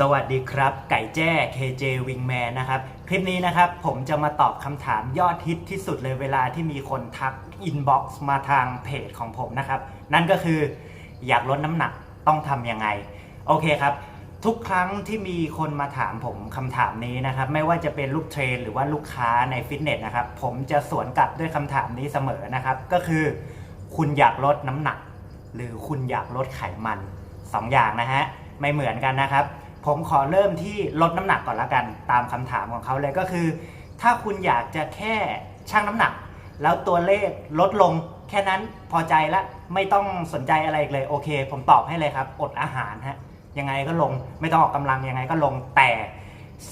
สวัสดีครับ ไก่แจ้ KJ Wingman นะครับ คลิปนี้นะครับผมจะมาตอบคำถามยอดฮิตที่สุดเลยเวลาที่มีคนทักอินบ็อกซ์มาทางเพจของผมนะครับ นั่นก็คืออยากลดน้ำหนักต้องทำยังไง โอเคครับ ทุกครั้งที่มีคนมาถามผมคำถามนี้นะครับ ไม่ว่าจะเป็นลูกเทรนหรือว่าลูกค้าในฟิตเนสนะครับ ผมจะสวนกลับด้วยคำถามนี้เสมอนะครับ ก็คือ คุณอยากลดน้ำหนัก หรือคุณอยากลดไขมันสองอย่างนะฮะไม่เหมือนกันนะครับ ผมขอเริ่มที่ลดน้ำหนักก่อนละกันตามคำถามของเขาเลยก็คือ ถ้าคุณอยากจะแค่ชั่งน้ำหนัก แล้วตัวเลขลดลง แค่นั้นพอใจละไม่ต้องสนใจอะไรอีกเลยโอเค ผมตอบให้เลยครับ อดอาหารฮะยังไงก็ลงไม่ต้องออกกำลังยังไงก็ลงแต่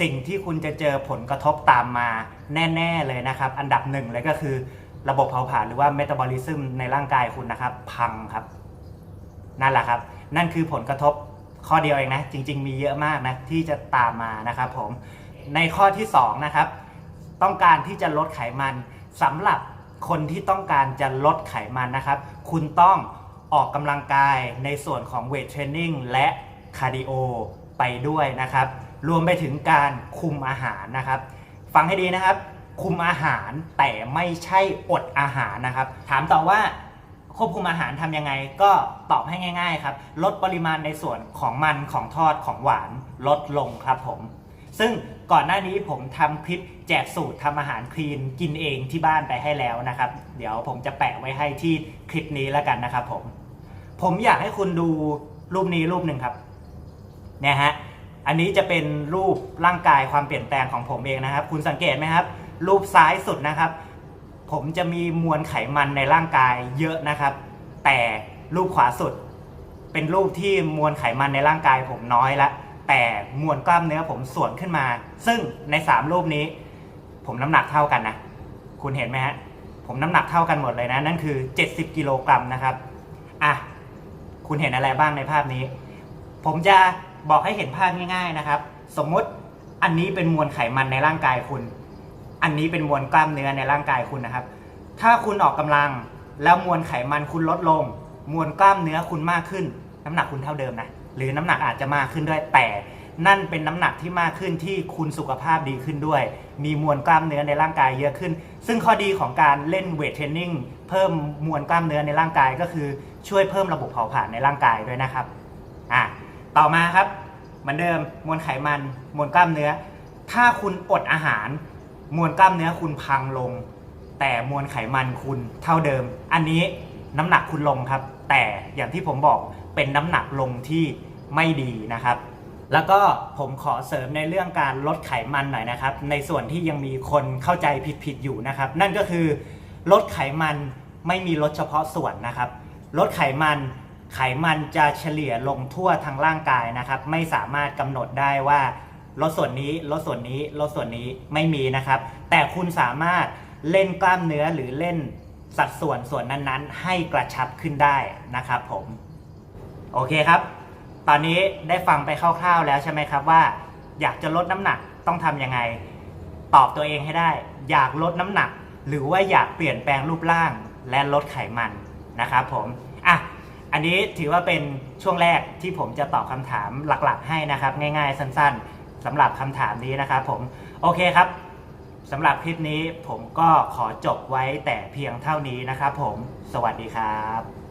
สิ่งที่คุณจะเจอผลกระทบตามมาแน่ ๆเลยนะครับ อันดับหนึ่งเลยก็คือระบบเผาผลาญหรือว่าเมตาบอลิซึมในร่างกายคุณนะครับ พังครับ นั่นแหละครับ นั่นคือผลกระทบ ข้อเดียวเองนะจริง ๆ มีเยอะมากนะที่จะตามมานะครับผมในข้อที่2นะครับต้องการที่จะลดไขมันสำหรับคนที่ต้องการจะลดไขมันนะครับ คุณต้องออกกำลังกายในส่วนของเวทเทรนนิ่งและคาร์ดิโอไปด้วยนะครับ รวมไปถึงการคุมอาหารนะครับ ฟังให้ดีนะครับ คุมอาหารแต่ไม่ใช่อดอาหารนะครับ ถามต่อว่า ควบคุมอาหารทำยังไงก็ตอบให้ง่ายๆครับ ลดปริมาณในส่วนของมันของทอดของหวานลดลงครับผม ซึ่งก่อนหน้านี้ผมทำคลิปแจกสูตรทำอาหารคลีนกินเองที่บ้านไปให้แล้วนะครับ เดี๋ยวผมจะแปะไว้ให้ที่คลิปนี้แล้วกันนะครับผม ผมอยากให้คุณดูรูปนี้รูปหนึ่งครับเนี่ยฮะอันนี้จะเป็นรูปร่างกายความเปลี่ยนแปลงของผมเองนะครับ คุณสังเกตไหมครับ รูปซ้ายสุดนะครับ ผมจะมีมวลไขมันในร่างกายเยอะนะครับ แต่รูปขวาสุด เป็นรูปที่มวลไขมันในร่างกายผมน้อยละ แต่มวลกล้ามเนื้อผมส่วนขึ้นมา ซึ่งใน 3 รูปนี้ ผมน้ำหนักเท่ากันนะ คุณเห็นไหมฮะ ผมน้ำหนักเท่ากันหมดเลยนะ นั่นคือ 70 กิโลกรัมนะครับ อะ คุณเห็นอะไรบ้างในภาพนี้ ผมจะบอกให้เห็นภาพง่าย ๆนะครับ สมมติอันนี้เป็นมวลไขมันในร่างกายคุณ อันนี้เป็นมวลกล้ามเนื้อในร่างกายคุณนะครับ ถ้าคุณออกกำลังแล้วมวลไขมันคุณลดลง มวลกล้ามเนื้อคุณมากขึ้น น้ำหนักคุณเท่าเดิมนะ หรือน้ำหนักอาจจะมากขึ้นด้วย แต่นั่นเป็นน้ำหนักที่มากขึ้นที่คุณสุขภาพดีขึ้นด้วย มีมวลกล้ามเนื้อในร่างกายเยอะขึ้น ซึ่งข้อดีของการเล่นเวทเทรนนิ่งเพิ่มมวลกล้ามเนื้อในร่างกายก็คือช่วยเพิ่มระบบเผาผลาญในร่างกายด้วยนะครับ อะ ต่อมาครับ เหมือนเดิมมวลไขมัน มวลกล้ามเนื้อ ถ้าคุณอดอาหาร มวลกล้ามเนื้อคุณพังลง แต่มวลไขมันคุณเท่าเดิม อันนี้น้ำหนักคุณลงครับ แต่อย่างที่ผมบอกเป็นน้ำหนักลงที่ไม่ดีนะครับ แล้วก็ผมขอเสริมในเรื่องการลดไขมันหน่อยนะครับ ในส่วนที่ยังมีคนเข้าใจผิดๆอยู่นะครับ นั่นก็คือลดไขมันไม่มีลดเฉพาะส่วนนะครับ ลดไขมันไขมันจะเฉลี่ยลงทั่วทั้งร่างกายนะครับ ไม่สามารถกำหนดได้ว่า ลดส่วนนี้ลดส่วนนี้ลดส่วนนี้ไม่มีนะครับ แต่คุณสามารถเล่นกล้ามเนื้อหรือเล่นสัดส่วนส่วนนั้นๆ ให้กระชับขึ้นได้นะครับผมโอเคครับ ตอนนี้ได้ฟังไปคร่าวๆแล้วใช่ไหมครับว่า อยากจะลดน้ำหนักต้องทำยังไง ตอบตัวเองให้ได้ อยากลดน้ำหนัก หรือว่าอยากเปลี่ยนแปลงรูปร่างและลดไขมันนะครับผมอะอันนี้ถือว่าเป็นช่วงแรกที่ผมจะตอบคำถามหลักๆ ให้นะครับ ง่ายๆ สั้นๆ สำหรับคำถามนี้นะครับผมโอเคครับสำหรับคลิปนี้ผมก็ขอจบไว้แต่เพียงเท่านี้นะครับผมสวัสดีครับ